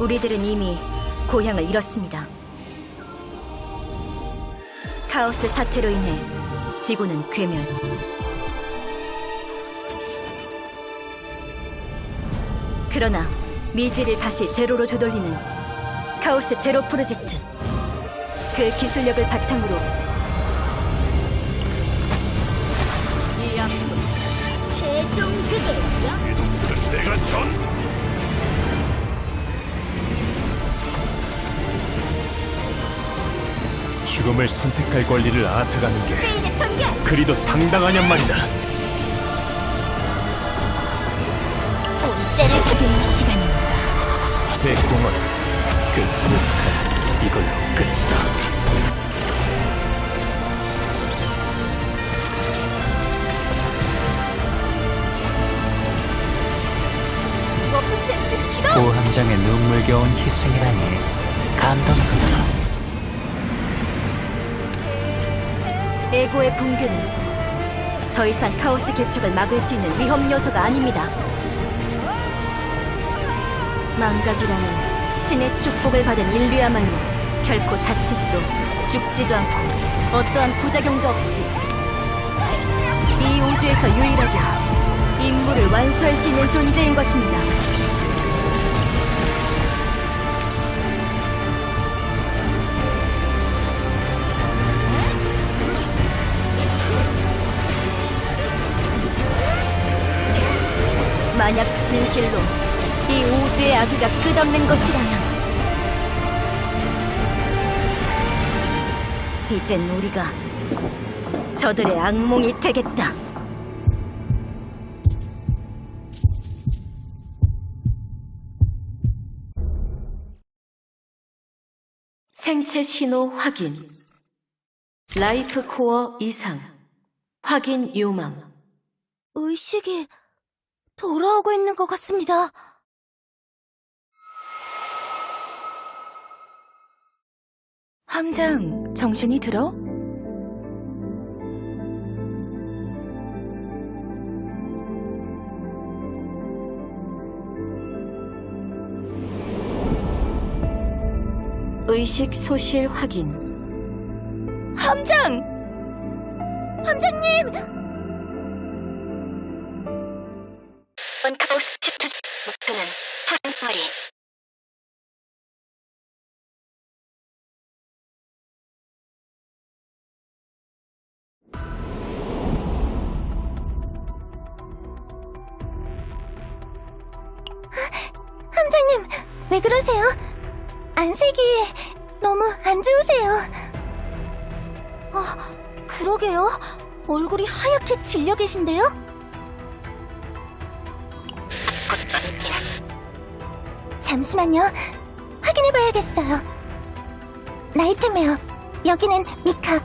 우리들은 이미 고향을 잃었습니다. 카오스 사태로 인해 지구는 괴멸. 그러나 미지를 다시 제로로 되돌리는 카오스 제로 프로젝트. 그 기술력을 바탕으로 이 앞으로 최종 그대로요. 이놈들은 내가 전 죽음을 선택할 권리를 앗아가는 게 페인의 전개! 그리도 당당하냔 말이다. 본때를. 내 꿈은 그 무력한 이걸로 끝이다. 워프 센스 기동! 고함장의 눈물겨운 희생이라니 감동한다. 에고의 붕괴는 더 이상 카오스 개척을 막을 수 있는 위험 요소가 아닙니다. 망각이라는 신의 축복을 받은 인류야말로 결코 다치지도 죽지도 않고 어떠한 부작용도 없이 이 우주에서 유일하게 임무를 완수할 수 있는 존재인 것입니다. 실로 이 우주의 아기가 끝없는 것이라면 이젠 우리가 저들의 악몽이 되겠다. 생체 신호 확인. 라이프 코어 이상. 확인 요망. 의식이 돌아오고 있는 것 같습니다. 함장, 정신이 들어? 의식 소실 확인. 함장! 함장님! 원카우스 집투 목표는 푸른 머리. 함장님, 왜 그러세요? 안색이 너무 안 좋으세요. 어, 그러게요. 얼굴이 하얗게 질려 계신데요? 잠시만요. 확인해봐야겠어요. 나이트메어, 여기는 미카.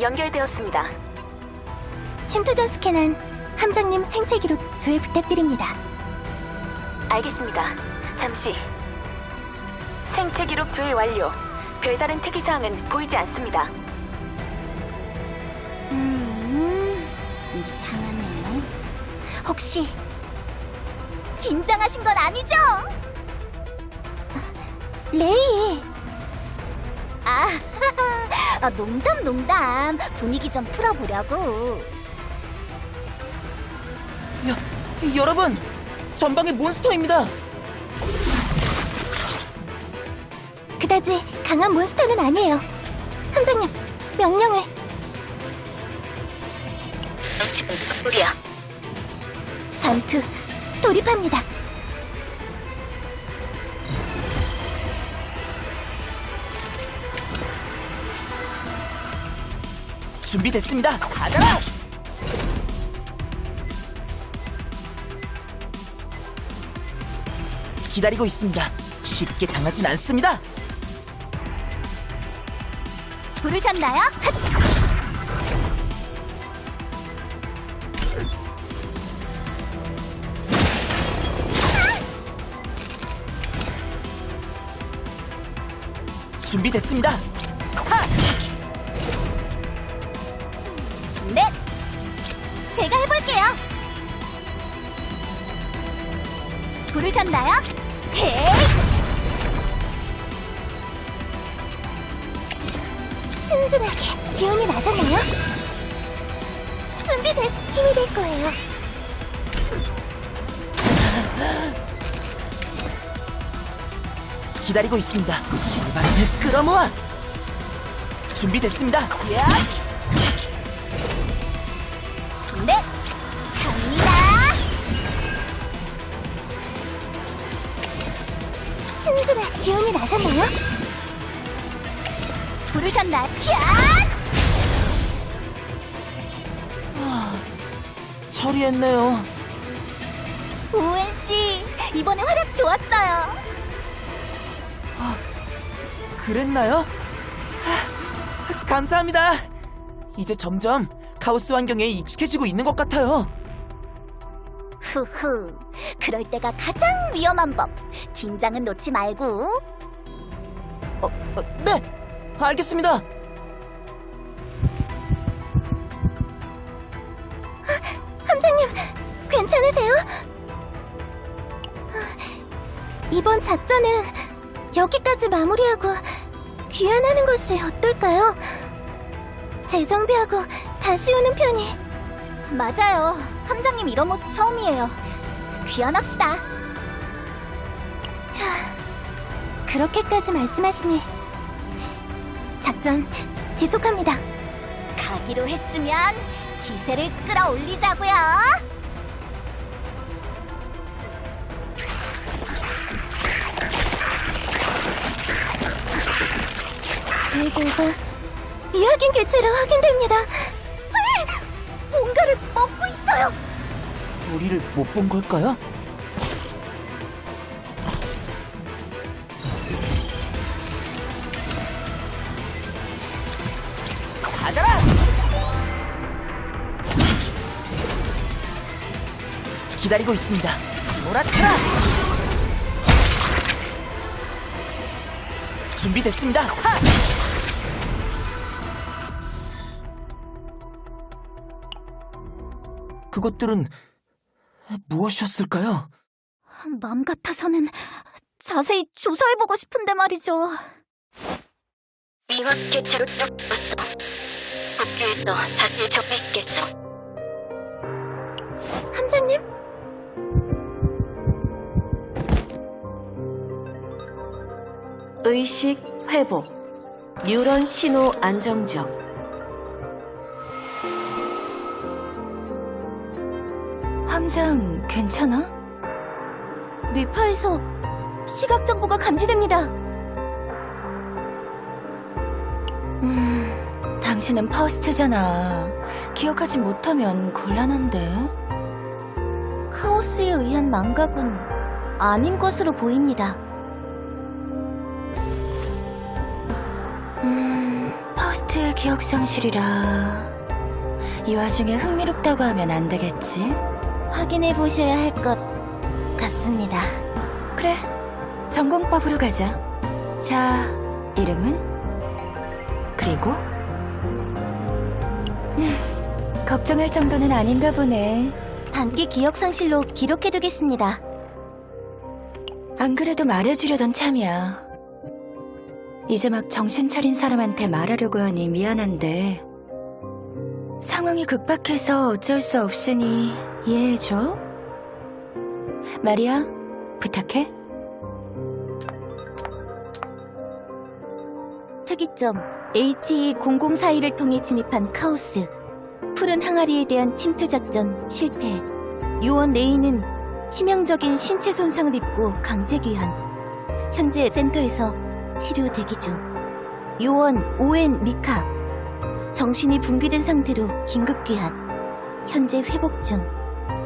연결되었습니다. 침투전 스캔한 함장님 생체 기록 조회 부탁드립니다. 알겠습니다. 잠시. 생체 기록 조회 완료. 별다른 특이사항은 보이지 않습니다. 음, 이상하네. 혹시 긴장하신 건 아니죠? 레이. 아, 아, 농담 농담. 분위기 좀 풀어보려고. 야, 여러분! 전방에 몬스터입니다! 그다지 강한 몬스터는 아니에요. 함장님, 명령을. 지금 우리야. 전투 돌입합니다. 준비됐습니다! 가자라! 기다리고 있습니다. 쉽게 당하진 않습니다! 부르셨나요? 준비됐습니다! 네. 제가 해볼게요. 부르셨나요? 순진하게 기운이 나셨나요? 준비됐 힘이 될 거예요. 기다리고 있습니다. 실바람을 끌어모아. 준비됐습니다. 야! 네, 갑니다. 순진해 기운이 나셨나요? 부르셨나? 야! 처리했네요. 오엔 씨 이번에 활약 좋았어요. 그랬나요? 하, 감사합니다. 이제 점점 카오스 환경에 익숙해지고 있는 것 같아요. 후후, 그럴 때가 가장 위험한 법. 긴장은 놓지 말고. 어, 어, 네, 알겠습니다. 함장님, 괜찮으세요? 이번 작전은 여기까지 마무리하고 귀환하는 것이 어떨까요? 재정비하고 다시 오는 편이. 맞아요. 함장님 이런 모습 처음이에요. 귀환합시다. 하, 그렇게까지 말씀하시니 작전 지속합니다. 가기로 했으면 기세를 끌어올리자고요. 제 결과 이야기인 개체로 확인됩니다. 아! 뭔가를 먹고 있어요. 우리를 못 본 걸까요? 받아라! 기다리고 있습니다. 몰아쳐라! 준비됐습니다. 하! 그것들은 무엇이었을까요? 맘 같아서는 자세히 조사해보고 싶은데 말이죠. 민원 개체로 왔어. 국교에서 자신을 정리했겠어. 함장님? 의식 회복. 뉴런 신호 안정적. 함장, 괜찮아? 리파에서 시각 정보가 감지됩니다. 음, 당신은 퍼스트잖아. 기억하지 못하면 곤란한데. 카오스에 의한 망각은 아닌 것으로 보입니다. 음, 퍼스트의 기억 상실이라. 이 와중에 흥미롭다고 하면 안 되겠지? 확인해 보셔야 할 것 같습니다. 그래, 전공법으로 가자. 자, 이름은? 그리고? 음, 걱정할 정도는 아닌가 보네. 단기 기억 상실로 기록해 두겠습니다. 안 그래도 말해주려던 참이야. 이제 막 정신 차린 사람한테 말하려고 하니 미안한데 상황이 급박해서 어쩔 수 없으니 이해해줘. 마리아, 부탁해. 특이점 HE004를 통해 진입한 카오스. 푸른 항아리에 대한 침투 작전 실패. 요원 레이는 치명적인 신체 손상을 입고 강제 귀환. 현재 센터에서 치료 대기 중. 요원 오엔 미카. 정신이 붕괴된 상태로 긴급 귀환. 현재 회복 중.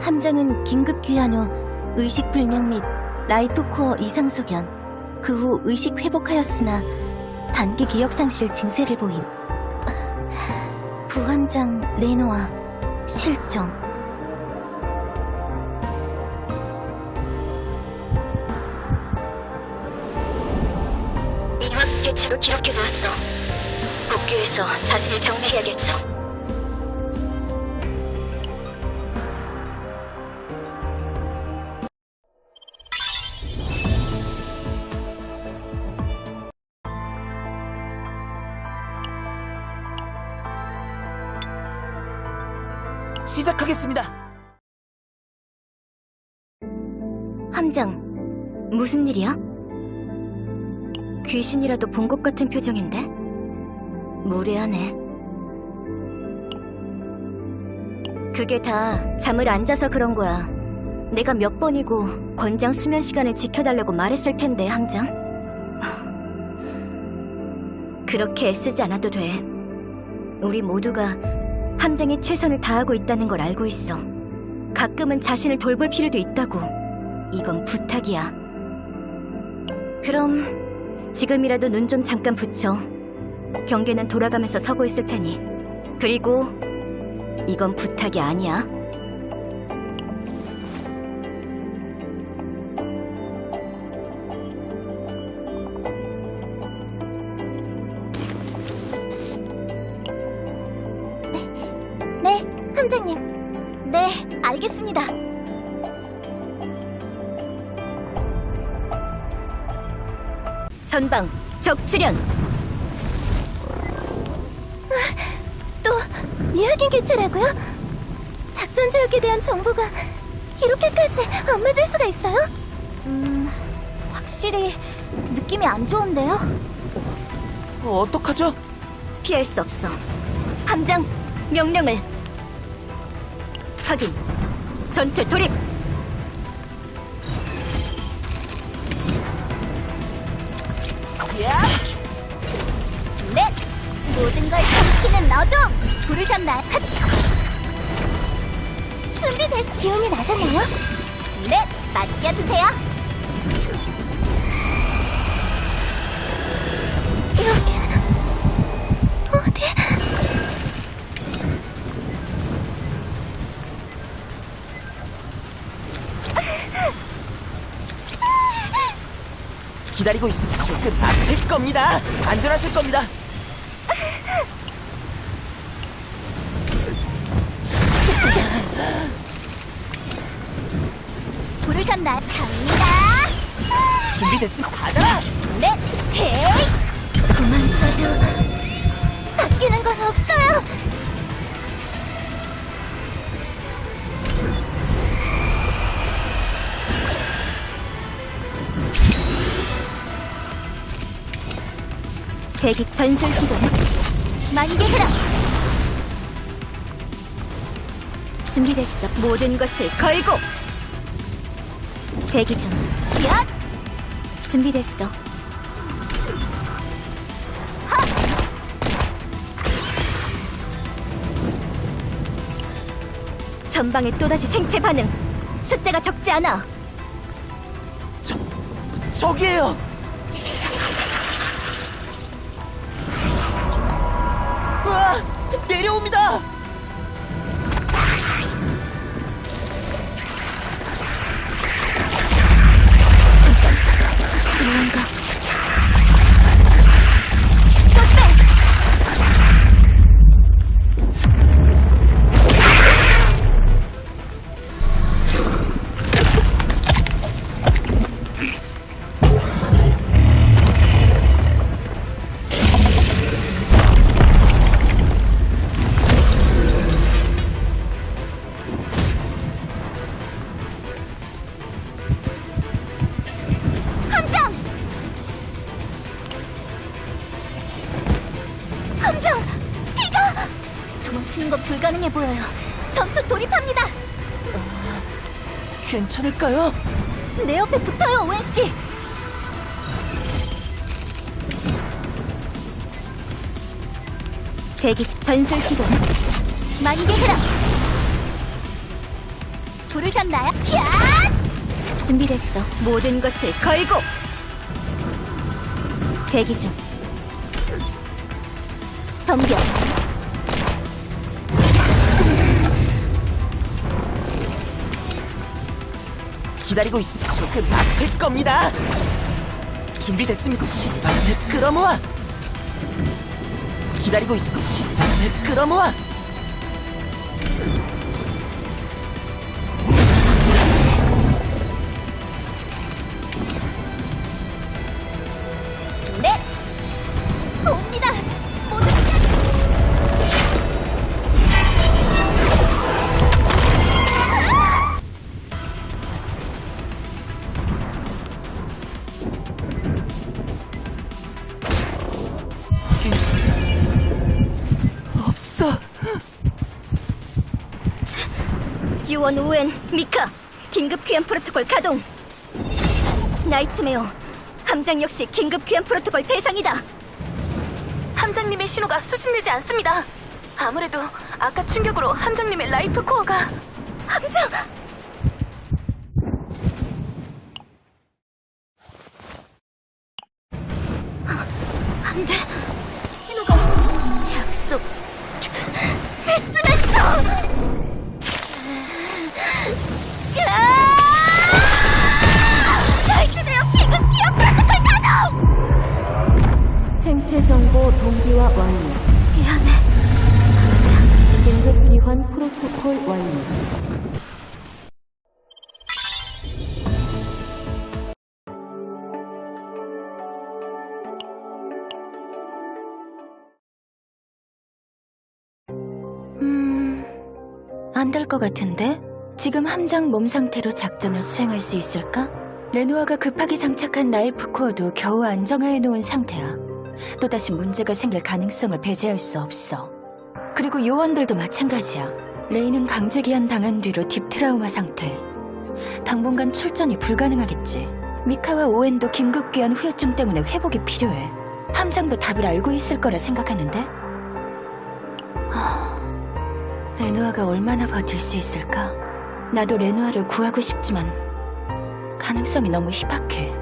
함장은 긴급 귀환 후 의식 불명 및 라이프 코어 이상 소견. 그 후 의식 회복하였으나 단기 기억 상실 증세를 보임. 부함장 레노아 실종. 민원 개체로 기록해 놓았어. 복귀해서 자신을 정리해야겠어. 시작하겠습니다. 함장, 무슨 일이야? 귀신이라도 본 것 같은 표정인데? 무례하네. 그게 다 잠을 안 자서 그런 거야. 내가 몇 번이고 권장 수면 시간을 지켜달라고 말했을 텐데, 함장. 그렇게 애쓰지 않아도 돼. 우리 모두가 함장이 최선을 다하고 있다는 걸 알고 있어. 가끔은 자신을 돌볼 필요도 있다고. 이건 부탁이야. 그럼 지금이라도 눈 좀 잠깐 붙여. 경계는 돌아가면서 서고 있을 테니. 그리고 이건 부탁이 아니야. 네, 함장님. 네, 알겠습니다. 전방 적 출현. 또 이야기 개체라고요? 작전 지역에 대한 정보가 이렇게까지 안 맞을 수가 있어요? 음, 확실히 느낌이 안 좋은데요? 어, 어떡하죠? 피할 수 없어. 함장 명령을 확인. 전투 돌입. 야! 넷! 모든 걸삼 키는 너동! 부르셨나요? 핫! 준비됐, 기운이 나셨나요? 넷! 맡겨주세요! 여기, 어디? 기다리고 있습니다. 조금 아플 겁니다. 안전하실 겁니다. 준비됐으면 받아라! 넷! 헤이! 도망쳐도 바뀌는 건 없어요! 대기 전술 기동 만개 흐름 준비됐어 모든 것을 걸고 대기 중 야! 준비됐어 전방에 또다시 생체 반응 숫자가 적지 않아 저, 저기에요! 내려옵니다! 불가능해 보여요. 전투 돌입합니다. 괜찮을까요? 내 옆에 붙어요, 오wen 씨. 대기 중 전술 기동. 만개 흐름. 부르셨나요? 야! 준비됐어. 모든 것을 걸고. 대기 중. 덤벼. 기다리고 있습니다. 조금 아플 겁니다. 준비됐습니다. 신바람을 끌어모아! 기다리고 있습니다. 신바람을 끌어모아! 유원 우엔 미카 긴급 귀환 프로토콜 가동 나이트메어 함장 역시 긴급 귀환 프로토콜 대상이다 함장님의 신호가 수신되지 않습니다. 아무래도 아까 충격으로 함장님의 라이프 코어가 함장! 안 돼. 신호가 약속 생체 정보 동기화 완료. 미안해 긴급 귀환 프로토콜 완료. 음... 안될 것 같은데? 지금 함장 몸 상태로 작전을 수행할 수 있을까? 레노아가 급하게 장착한 나이프 코어도 겨우 안정화해 놓은 상태야. 또다시 문제가 생길 가능성을 배제할 수 없어. 그리고 요원들도 마찬가지야. 레이는 강제 기한 당한 뒤로 딥 트라우마 상태. 당분간 출전이 불가능하겠지. 미카와 오웬도 긴급 귀한 후유증 때문에 회복이 필요해. 함장도 답을 알고 있을 거라 생각하는데? 하... 레노아가 얼마나 버틸 수 있을까? 나도 레노아를 구하고 싶지만 가능성이 너무 희박해.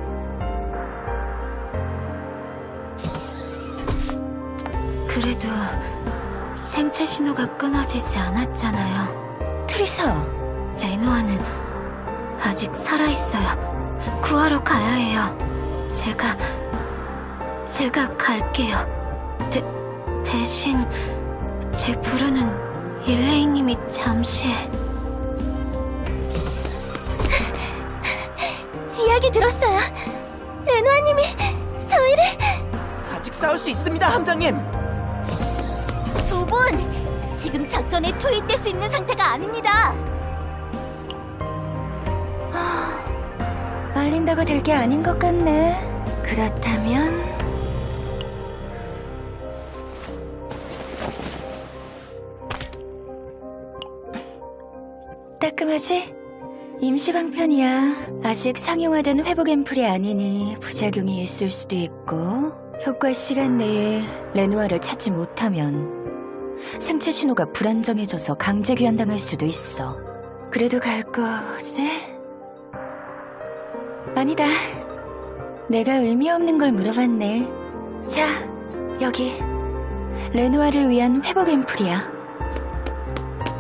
그래도 생체 신호가 끊어지지 않았잖아요. 트리사, 레노아는 아직 살아있어요. 구하러 가야 해요. 제가, 제가 갈게요. 대, 대신 제 부르는 일레이님이 잠시 이야기 들었어요. 레노아님이 저희를 아직 싸울 수 있습니다, 함장님. 지금 작전에 투입될 수 있는 상태가 아닙니다 말린다고 될 게 아닌 것 같네. 그렇다면 따끔하지? 임시 방편이야. 아직 상용화된 회복 앰플이 아니니 부작용이 있을 수도 있고 효과 시간 내에 레노아를 찾지 못하면 생체 신호가 불안정해져서 강제 귀환당할 수도 있어. 그래도 갈 거지? 아니다. 내가 의미 없는 걸 물어봤네. 자, 여기. 레노아를 위한 회복 앰플이야.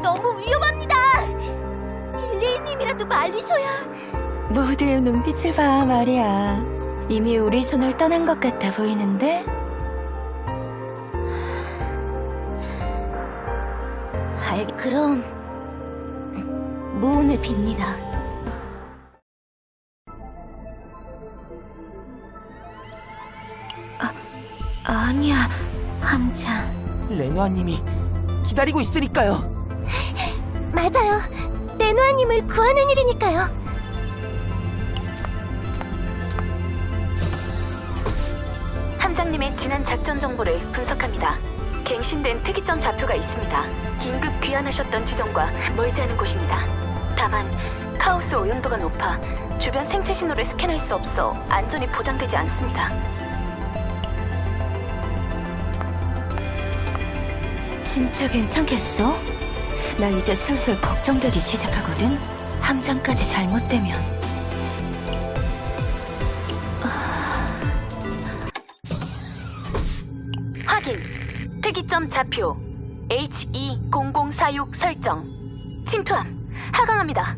너무 위험합니다 일레이님이라도 말리셔야 모두의 눈빛을 봐, 말이야. 이미 우리 손을 떠난 것 같아 보이는데? 알 그럼 무운을 빕니다 아니야, 함장. 레노아님이 기다리고 있으니까요. 맞아요 레노아님을 구하는 일이니까요 함장님의 지난 작전 정보를 분석합니다. 갱신된 특이점 좌표가 있습니다. 긴급 귀환하셨던 지점과 멀지 않은 곳입니다. 다만 카오스 오염도가 높아 주변 생체 신호를 스캔할 수 없어 안전이 보장되지 않습니다. 진짜 괜찮겠어? 나 이제 슬슬 걱정되기 시작하거든. 함장까지 잘못되면. 특이점 좌표 H20046 설정. 침투함. 하강합니다.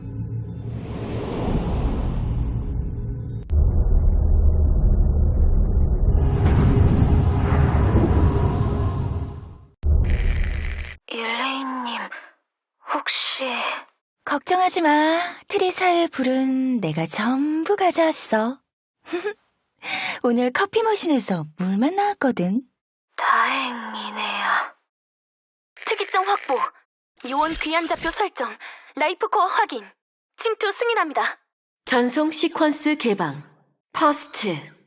일레이님, 혹시... 걱정하지 마. 트리사의 불은 내가 전부 가져왔어. 오늘 커피 머신에서 물만 나왔거든. 다행이네요. 특이점 확보, 요원 귀환 좌표 설정, 라이프 코어 확인, 침투 승인합니다. 전송 시퀀스 개방. 퍼스트.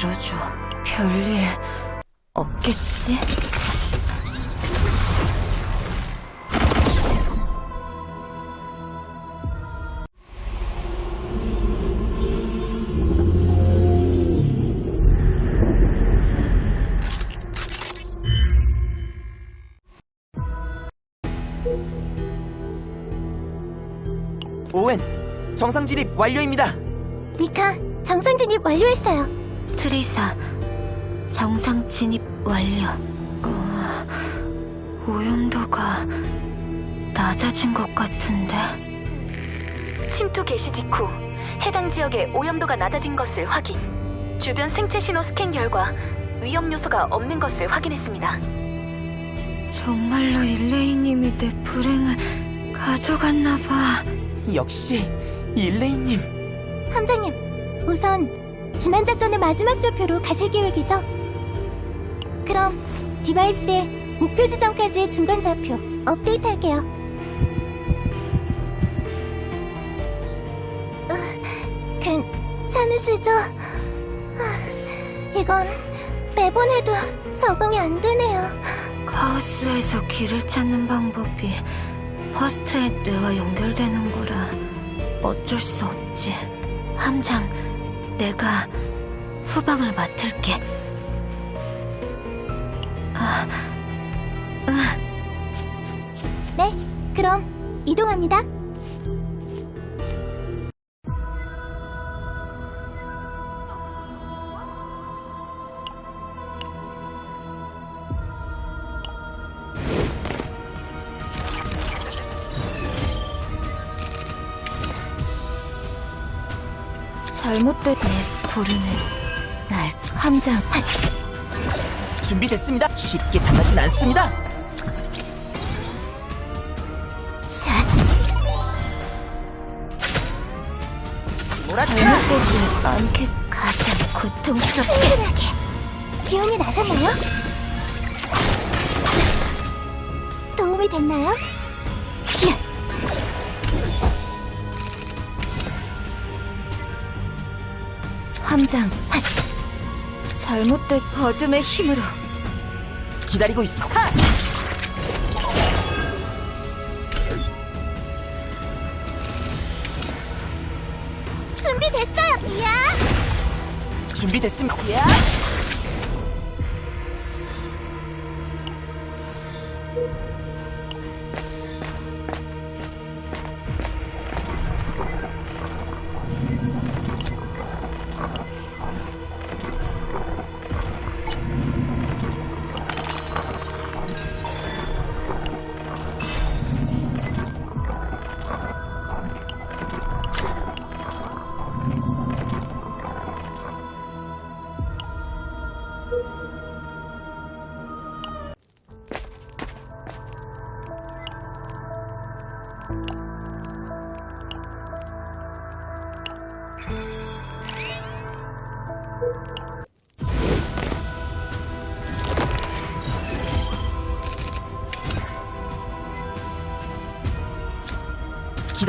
빌어줘. 별일 없겠지? 오웬, 정상 진입 완료입니다. 미카, 정상 진입 완료했어요. 트리사, 정상 진입 완료. 어, 오염도가 낮아진 것 같은데. 침투 개시 직후 해당 지역의 오염도가 낮아진 것을 확인. 주변 생체 신호 스캔 결과 위험 요소가 없는 것을 확인했습니다. 정말로 일레이님이 내 불행을 가져갔나 봐. 역시 일레이님. 함장님, 우선 지난 작전의 마지막 좌표로 가실 계획이죠? 그럼 디바이스의 목표 지점까지의 중간 좌표 업데이트 할게요. 어, 괜찮으시죠? 아, 이건 매번 해도 적응이 안 되네요. 카오스에서 길을 찾는 방법이 퍼스트의 뇌와 연결되는 거라 어쩔 수 없지. 함장, 내가 후방을 맡을게. 아, 네, 그럼 이동합니다. 잘못된 내 부르는 날 함장 준비됐습니다. 쉽게 당하진 않습니다. 자 몰아쳐라. 잘못되지 않게 가장 고통스럽게 친근하게 기운이 나셨나요? 도움이 됐나요? 함장 핫. 잘못된 어둠의 힘으로 기다리고 있어. 하! 준비됐어요 야 준비됐습니다. 야!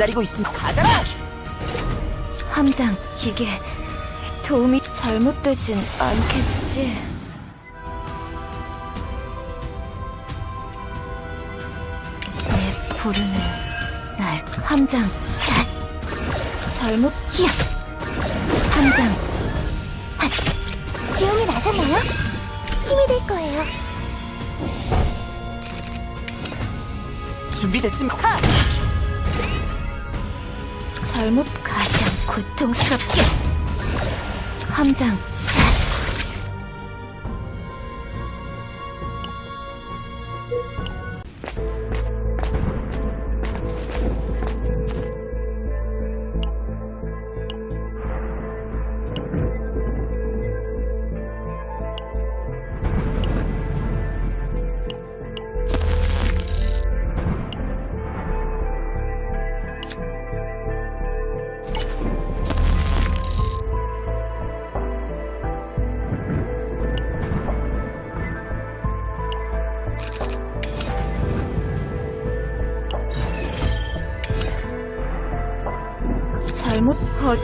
기다리고 있습니다. 받아라! 함장, 이게 도움이 잘못되진 않겠지? 내 부르는 날 함장, 샷! 잘못, 히야! 함장, 핫! 기운이 나셨나요? 힘이 될 거예요. 준비됐습니다. 하! 잘못 가장 고통스럽게. 함장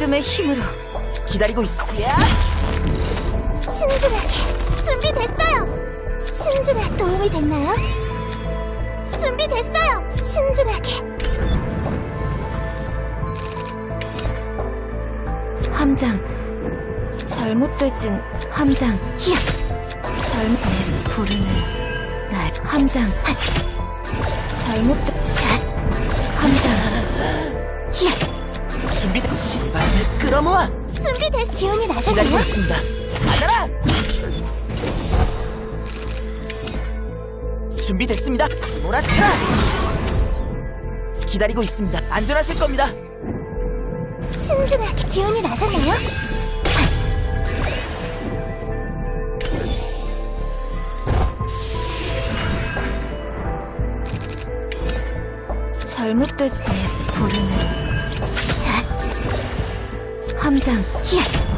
어둠의 힘으로 기다리고 있어. 야! 신중하게 준비됐어요. 신중하게 도움이 됐나요? 준비됐어요. 신중하게 함장 잘못되진 함장 잘못된 부르는 날 함장 핫 잘못된 끌어모아. 준비됐 기운이 나셨나요? 있습니다. 받아라! 준비됐습니다. 몰아쳐라! 기다리고 있습니다. 안전하실 겁니다. 신중하게 기운이 나셨나요? 잘못되지 함장 히야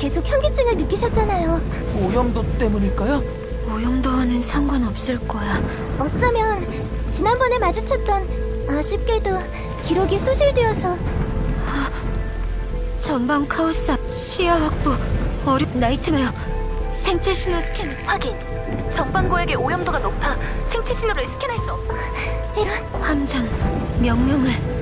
계속 현기증을 느끼셨잖아요. 오염도 때문일까요? 오염도와는 상관없을 거야. 어쩌면 지난번에 마주쳤던 아쉽게도 기록이 소실되어서 전방 카오스 앞 시야 확보 어렵 나이트메어 생체 신호 스캔 확인 전방고에게 오염도가 높아 생체 신호를 스캔할 수 없... 이런 함장 명령을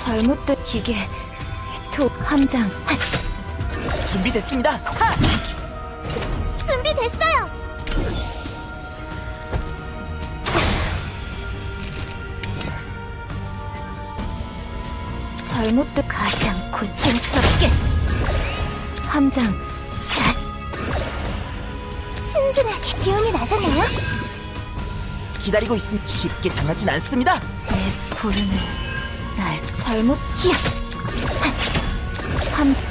잘못된 기계 토 함장 핫 준비됐습니다. 하! 준비됐어요. 잘못된 가장 고통스럽게 함장 샷 신중하게 기운이 나셨나요? 기다리고 있으니 쉽게 당하진 않습니다. 내 부르는 히야 핫함